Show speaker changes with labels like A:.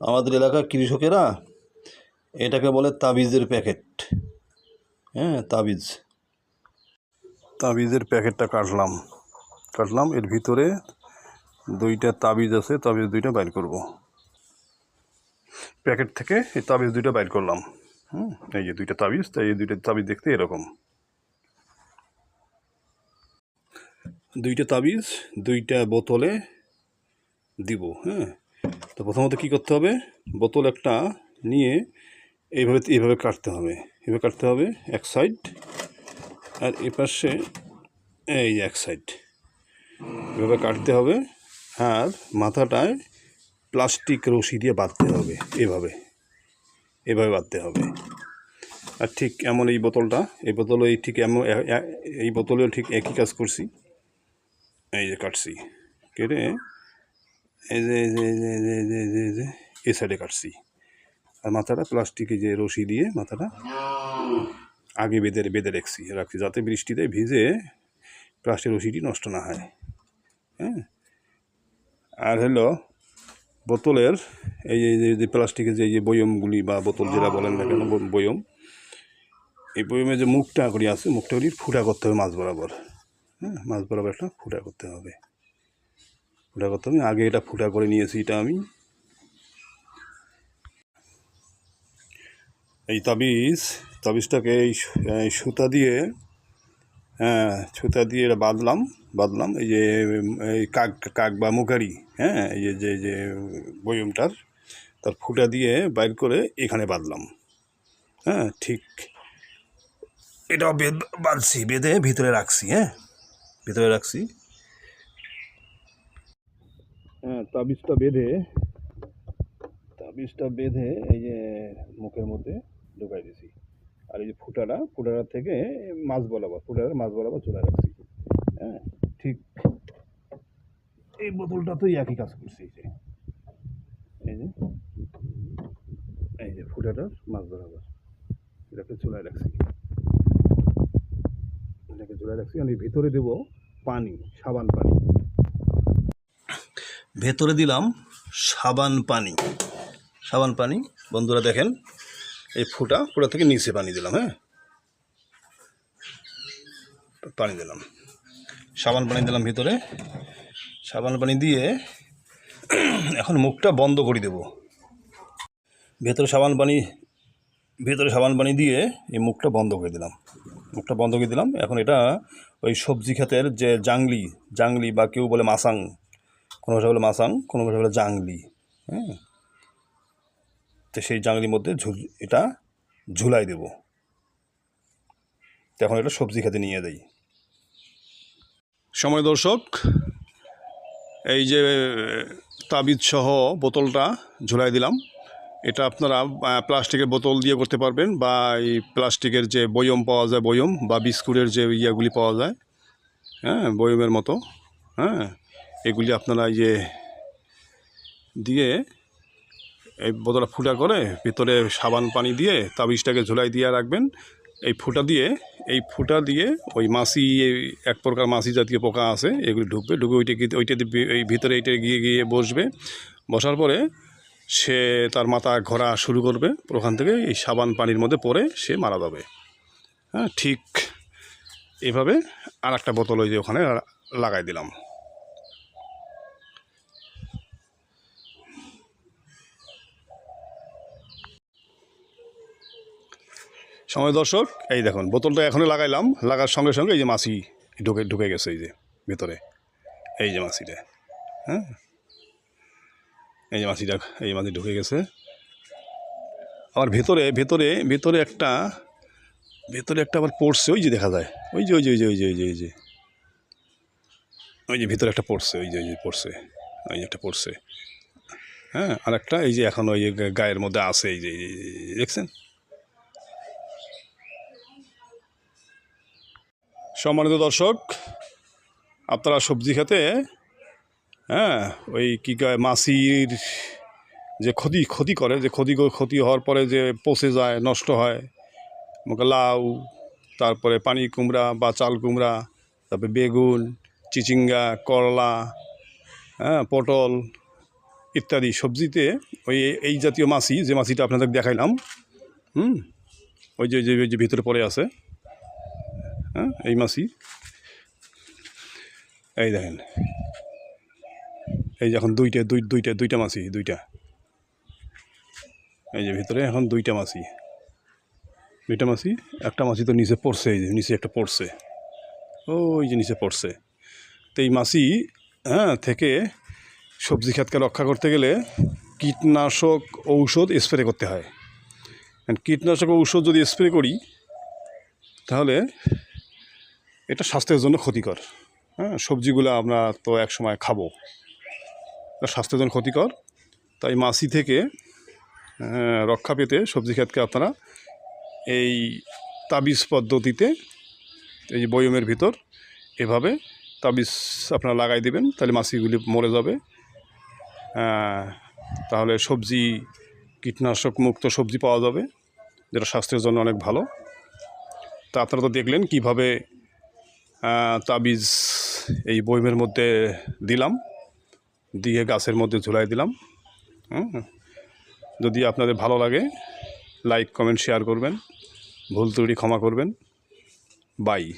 A: আমাদের এলাকার কৃষকেরা এটাকে বলে তাবিজের প্যাকেট। হ্যাঁ তাবিজ। তাবিজের প্যাকেটটা কাটলাম। কাটলাম, এর ভিতরে দুইটা তাবিজ আছে, তাবিজ দুইটা বাইর করব। প্যাকেট থেকে এই তাবিজ দুইটা বাইর করলাম। হুম, এই যে দুইটা তাবিজ, তাই এই দুইটা তাবিজ দেখতে এরকম। দুইটা তাবিজ, দুইটা বোতলে দিব। হ্যাঁ তো প্রথমত কী করতে হবে? বোতল একটা নিয়ে এইভাবে এইভাবে কাটতে হবে। এইভাবে কাটতে হবে এক সাইড আর এ পাশে এই এক সাইড। এভাবে কাটতে হবে আর মাথাটায় প্লাস্টিক রশি দিয়ে বাঁধতে হবে এভাবে। এভাবে বাঁধতে হবে। আর ঠিক এমন এই বোতলটা, এই বোতলে এই ঠিক এমন এই বোতলেও ঠিক একই কাজ করছি। এই যে কাটছি। কেটে এই যে সাইডে কাটছি আর মাথাটা প্লাস্টিকে যে রশি দিয়ে মাথাটা আগে বেঁধে বেঁধে রাখছি রাখছি যাতে বৃষ্টিতে ভিজে প্লাস্টিক রশিটি নষ্ট না হয় হ্যাঁ আর হলো বোতলের এই যে- প্লাস্টিকের যে যে বয়মগুলি বা বোতল যেটা বলেন না কেন বয়ম এই বয়মের যে মুখটা করি আছে মুখটা করি ফুটা করতে হবে মাছ বরাবর হ্যাঁ মাছ বরাবর একটা ফুটা করতে হবে ফুটা করতে হবে। আগে এটা ফুটা করে নিয়েছি এটা আমি। এই তাবিজ, তাবিজটাকে এই সুতা দিয়ে হ্যাঁ সুতা দিয়ে এটা বাঁধলাম বাঁধলাম। এই যে, এই কাক কাক বা মুখারি হ্যাঁ এই যে যে যে বয়মটার, তার ফুটা দিয়ে বাইর করে এখানে বাঁধলাম। হ্যাঁ ঠিক এটাও বাঁধছি, বেঁধে ভিতরে রাখছি হ্যাঁ ভিতরে রাখছি। তাবিজটা বেঁধে তাবিজটা বেঁধে এই যে মুখের মধ্যে ঢুকাই দিছি। আর এই যে ফুটাটা ফুটাটা থেকে মাছ বরাবর ফুটাটা মাছ বরাবর চলে রাখছি। হ্যাঁ ঠিক এই বোতলটাতেই একই কাজ করছি এই যে। এই যে এই যে ফুটাটার মাছ বরাবর, এটাকে চুলায় রাখছি। এটাকে চুলায় রাখছি, আমি ভিতরে দেবো পানি, সাবান পানি। ভেতরে দিলাম সাবান পানি। সাবান পানি, বন্ধুরা দেখেন, এই ফুটা ফুটা থেকে নিচে পানি দিলাম হ্যাঁ? পানি দিলাম। সাবান পানি দিলাম ভিতরে। সাবান পানি দিয়ে এখন মুখটা বন্ধ করে দেব। ভেতরে সাবান পানি, ভেতরে সাবান পানি দিয়ে এই মুখটা বন্ধ করে দিলাম। মুখটা বন্ধ করে দিলাম। এখন এটা ওই সবজি ক্ষেতের যে জাংলি জাংলি বা কেউ বলে মাসাং কোনো ভাষা বলে মাসাং, কোনো ভাষা বলে জাংলি হ্যাঁ? তো সেই জাংলির মধ্যে ঝুল, এটা ঝুলাই দেব। তখন এটা সবজি খেতে নিয়ে দেই সময় দর্শক, এই যে তাবিজ সহ বোতলটা ঝুলাই দিলাম। এটা আপনারা প্লাস্টিকের বোতল দিয়ে করতে পারবেন বা এই প্লাস্টিকের যে বয়ম পাওয়া যায়, বয়ম বা বিস্কুটের যে ইয়াগুলি পাওয়া যায় হ্যাঁ বয়মের মতো হ্যাঁ? এগুলি আপনারা এই যে দিয়ে এই বোতলটা ফুটা করে ভিতরে সাবান পানি দিয়ে তাবিজটাকে ঝুলাই দিয়ে রাখবেন। এই ফুটা দিয়ে, এই ফুটা দিয়ে ওই মাছি, এক প্রকার মাছি জাতীয় পোকা আছে, এগুলি ঢুকবে, ঢুকে ওইটা ওইটা এই ভিতরে এইটা গিয়ে গিয়ে বসবে। বসার পরে সে তার মাথা ঘোরা শুরু করবে, ওখান থেকে এই সাবান পানির মধ্যে পড়ে সে মারা যাবে। হ্যাঁ ঠিক এভাবে আর একটা বোতল ওই যে ওখানে লাগাই দিলাম। সময় দর্শক, এই দেখুন, বোতলটা এখনই লাগাইলাম। লাগার সঙ্গে সঙ্গে এই যে মাছি ঢুকে ঢুকে গেছে এই যে ভেতরে। এই যে মাছিটা হ্যাঁ? এই যে মাছিটা, এই মাছি ঢুকে গেছে। আবার ভেতরে ভেতরে ভেতরে একটা ভেতরে একটা আবার পড়ছে, ওই যে দেখা যায়। ওই যে ওই যে ওই যে ওই যে ওই যে। ওই যে ওই যে ভিতরে একটা পড়ছে, ওই যে ওই যে পড়ছে, ওই যে একটা পড়ছে। হ্যাঁ আর একটা এই যে এখন ওই যে গায়ের মধ্যে আছে এই যে- দেখছেন? সম্মানিত দর্শক, আপনারা সবজি খেতে হ্যাঁ ওই কী কয় মাছির যে ক্ষতি ক্ষতি করে, যে ক্ষতি ক্ষতি হওয়ার পরে যে পচে যায়, নষ্ট হয় লাউ, তারপরে পানি কুমড়া বা চাল কুমড়া, তারপরে বেগুন, চিচিঙ্গা, করলা হ্যাঁ পটল ইত্যাদি সবজিতে ওই এই জাতীয় মাছি, যে মাছিটা আপনাদের দেখাইলাম, হুম, ওই যে যে ভিতরে পড়ে আছে হ্যাঁ এই মাছি। এই দেখেন। এই যে এখন দুইটা, দুই, দুইটা দুইটা মাছি, দুইটা। এই যে ভিতরে এখন দুইটা মাছি। দুইটা মাছি, একটা মাছি তো নিচে পড়ছে, এই যে নিচে একটা পড়ছে। ওই যে নিচে পড়ছে। তো এই মাছি হ্যাঁ থেকে সবজি ক্ষেতকে রক্ষা করতে গেলে কীটনাশক ঔষধ স্প্রে করতে হয়। কীটনাশক ঔষধ যদি স্প্রে করি, তাহলে এটা স্বাস্থ্যের জন্য ক্ষতিকর। হ্যাঁ সবজিগুলো আমরা তো এক সময় খাব। এটা স্বাস্থ্যের জন্য ক্ষতিকর। তাই মাছি থেকে আহ, রক্ষা পেতে সবজি ক্ষেতকে আপনারা এই তাবিজ পদ্ধতিতে এই বয়মের ভিতর এভাবে তাবিজ আপনারা লাগাই দেবেন তাহলে মাছিগুলি মরে যাবে। আহ, তাহলে সবজি কীটনাশক মুক্ত সবজি পাওয়া যাবে যেটা স্বাস্থ্যের জন্য অনেক ভালো। তা আপনারা তো দেখলেন কীভাবে তাবিজ এই বইমের মধ্যে দিলাম, দিয়ে গাছের মধ্যে ঝুলাই দিলাম। যদি আপনাদের ভালো লাগে, লাইক, কমেন্ট, শেয়ার করবেন। ভুল ত্রুটি ক্ষমা করবেন। বাই।